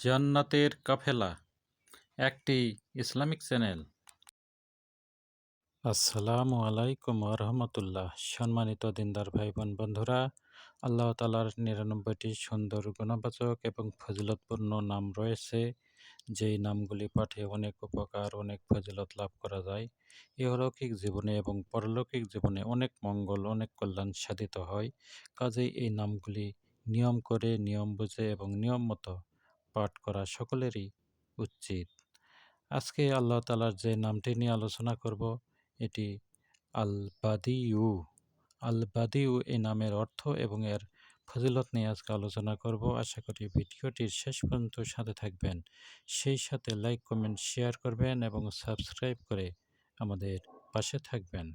জান্নাতের কাফেলা, একটি Islamic channel. আসসালামু আলাইকুম রহমতুল্লাহ। সম্মানিত দিনদার ভাই বোন বন্ধুরা, আল্লাহ তালার নিরানব্বইটি সুন্দর গুণবাচক এবং ফজিলতপূর্ণ নাম রয়েছে। যেই নামগুলি পাঠে অনেক উপকার, অনেক ফজিলত লাভ করা যায়। ইহলৌকিক জীবনে এবং পরলৌকিক জীবনে অনেক মঙ্গল, অনেক কল্যাণ সাধিত হয়। কাজেই এই নামগুলি নিয়ম করে, নিয়ম বুঝে এবং নিয়ম মতো পাঠ করা সকলেরই উচিত। আজকে আল্লাহ তালার যে নামটি নিয়ে আলোচনা করব, এটি আল বাদিউ আল বাদিউ এই নামের অর্থ এবং এর ফজিলত নিয়ে আজকে আলোচনা করব। আশা করি ভিডিওটির শেষ পর্যন্ত সাথে থাকবেন। সেই সাথে লাইক, কমেন্ট, শেয়ার করবেন এবং সাবস্ক্রাইব করে আমাদের পাশে থাকবেন।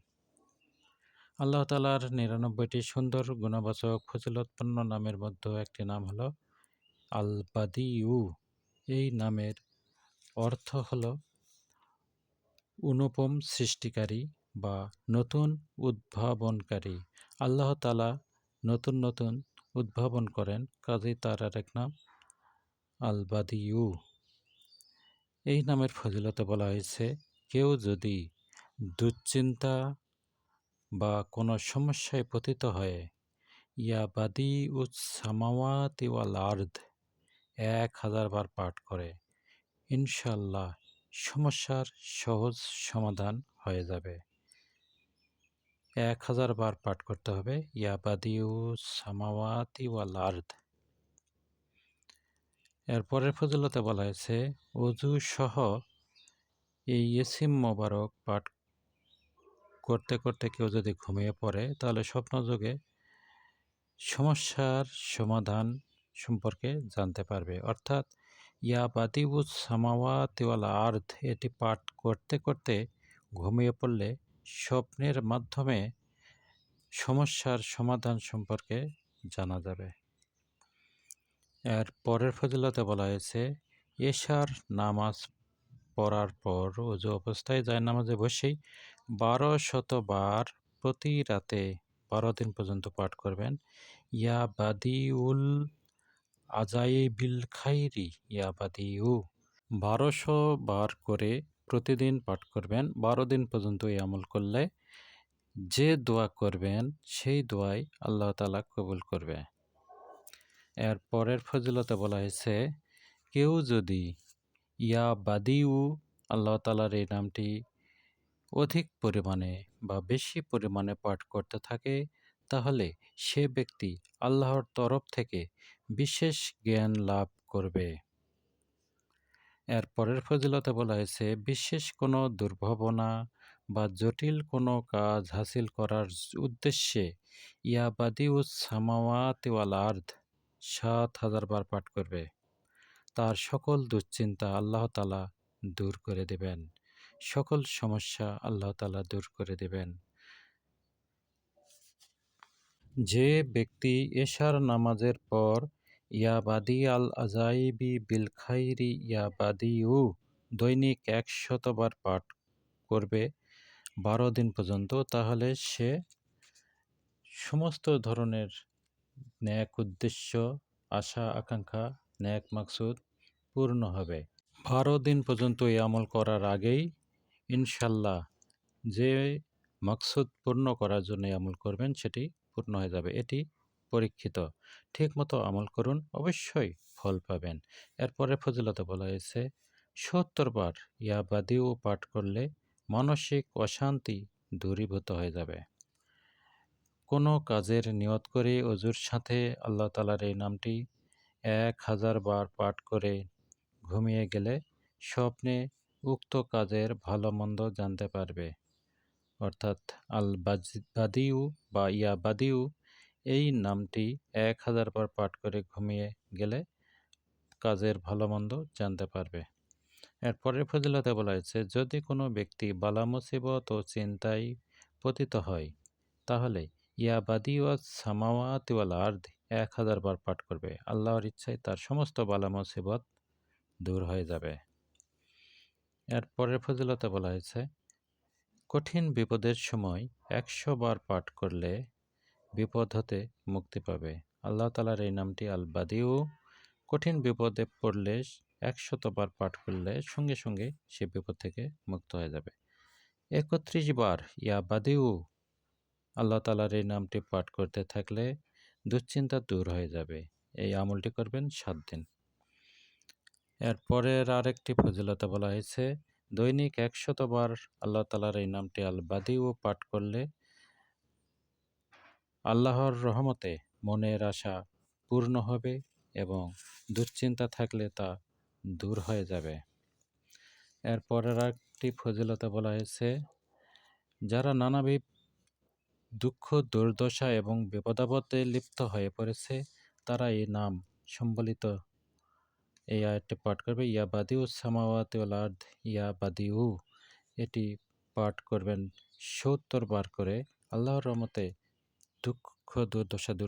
আল্লাহ তালার নিরানব্বইটি সুন্দর, গুণবাচক, ফজিলতপূর্ণ নামের মধ্যে একটি নাম হলো আল বাদিউ, এই নামের অর্থ হল অনুপম সৃষ্টিকারী বা নতুন উদ্ভাবনকারী। আল্লাহ তালা নতুন নতুন উদ্ভাবন করেন, কাজেই তার আর এক নাম আল বাদিউ। এই নামের ফজিলতে বলা হয়েছে, কেউ যদি দুশ্চিন্তা বা কোনো সমস্যায় পতিত হয়, ইয়া বাদি উৎ সামাওয়াতি ওয়াল আর্দ এক হাজার বার পাঠ করে। ইনশাল্লাহ সমস্যার সহজ সমাধান হয়ে যাবে। এক হাজার বার পাঠ করতে হবে। ইয়াবাদিউ সামাওয়াতি ওয়াল আর্দ। এরপরের ফজলতে বলা হয়েছে অজু সহ এই ইসিম মোবারক পাঠ করতে করতে কেউ যদি ঘুমিয়ে পড়ে, তাহলে স্বপ্নযোগে সমস্যার সমাধান সম্পর্কে জানতে পারবে। অর্থাৎ, ইয়া বাদিবুজ সামাওয়াতিওয়াল আর্থ এটি পাঠ করতে করতে ঘুমিয়ে পড়লে স্বপ্নের মাধ্যমে সমস্যার সমাধান সম্পর্কে জানা যাবে। এর পরের ফজিলতে বলা হয়েছে, এশার নামাজ পড়ার পর ওজু অবস্থায় যায় নামাজে বসেই বারো শতবার প্রতি রাতে বারো দিন পর্যন্ত পাঠ করবেন। ইয়া বাদিউল আজাইবিল খাইরি ইয়া বাদিউ। বারোশো বার করে প্রতিদিন পাঠ করবেন, বারো দিন পর্যন্ত এই আমল করলে যে দোয়া করবেন, সেই দোয়াই আল্লাহ তালা কবুল করবে। এর পরের ফজিলতে বলা হয়েছে, কেউ যদি ইয়া বাদিউ, আল্লাহ তালার এই নামটি অধিক পরিমাণে বা বেশি পরিমাণে পাঠ করতে থাকে তাহলে সে ব্যক্তি আল্লাহর তরফ থেকে বিশেষ জ্ঞান লাভ করবে। এর পরের ফজিলতে বলা হয়েছে, বিশেষ কোনো দুর্ভাবনা বা জটিল কোনো কাজ হাসিল করার উদ্দেশ্যে ইয়াবাদিউস সামাওয়াতিওয়াল আর্ধ সাত হাজার বার পাঠ করবে। তার সকল দুশ্চিন্তা আল্লাহ তালা দূর করে দেবেন। সকল সমস্যা আল্লাহ তালা দূর করে দেবেন। যে ব্যক্তি এশার নামাজের পর ইয়াবাদি আল আজাইবি বিল খাইরি ইয়াবাদিউ দৈনিক একশতবার পাঠ করবে বারো দিন পর্যন্ত, তাহলে সে সমস্ত ধরনের ন্যাক উদ্দেশ্য, আশা, আকাঙ্ক্ষা, ন্যাক মাকসুদ পূর্ণ হবে। বারো দিন পর্যন্ত এই আমল করার আগেই ইনশাল্লাহ যে মাকসুদ পূর্ণ করার জন্য আমল করবেন, সেটি পূর্ণ হয়ে যাবে। এটি পরীক্ষিত। ঠিক মতো আমল করুন, অবশ্যই ফল পাবেন। এরপরে ফজিলতে বলা হয়েছে, সত্তর বার ইয়াবাদিও পাঠ করলে মানসিক অশান্তি দূরীভূত হয়ে যাবে। কোনো কাজের নিয়ত করে অজুর সাথে আল্লাহ তালার এই নামটি এক হাজার বার পাঠ করে ঘুমিয়ে গেলে স্বপ্নে উক্ত কাজের ভালো মন্দ জানতে পারবে। অর্থাৎ আল বাদিউ বা ইয়া বাদিউ এই নামটি এক হাজার বার পাঠ করে ঘুমিয়ে গেলে কাজের ভালো মন্দ জানতে পারবে। এরপরের ফজিলতে বলা হয়েছে, যদি কোনো ব্যক্তি বালা মুসিবত ও চিন্তায় পতিত হয়, তাহলে ইয়া বাদিওয়াজ সামাওয়াতিওয়াল আর্দ এক হাজার বার পাঠ করবে। আল্লাহর ইচ্ছায় তার সমস্ত বালা মুসিবত দূর হয়ে যাবে। এরপরের ফজিলতে বলা হয়েছে কঠিন বিপদের সময় একশো বার পাঠ করলে বিপদ হতে মুক্তি পাবে। আল্লাহ তালার এই নামটি আল বাদিউ কঠিন বিপদে পড়লে একশতবার পাঠ করলে সঙ্গে সঙ্গে সে বিপদ থেকে মুক্ত হয়ে যাবে। একত্রিশ বার, ইয়া বাদিউ। আল্লাহ তালার এই নামটি পাঠ করতে থাকলে দুশ্চিন্তা দূর হয়ে যাবে। এই আমলটি করবেন সাত দিন। এরপরের আরেকটি ফজিলতা বলা হয়েছে দৈনিক একশতবার আল্লাহ তালার এই নামটি আল বাদিউ পাঠ করলে আল্লাহর রহমতে মনের আশা পূর্ণ হবে এবং দুশ্চিন্তা থাকলে তা দূর হয়ে যাবে। এরপরের একটি ফজিলতা বলা হয়েছে, যারা নানাবিধ দুঃখ, দুর্দশা এবং বিপদাপদে লিপ্ত হয়ে পড়েছে, তারা এই নাম সম্বলিত এই আয়াতটি পাঠ করবে ইয়া বাদিউ সামাওয়াত আর্ধ ইয়া বাদিউ এটি পাঠ করবেন সত্তর বার করে আল্লাহর রহমতে দুঃখ দুর্দশা দূর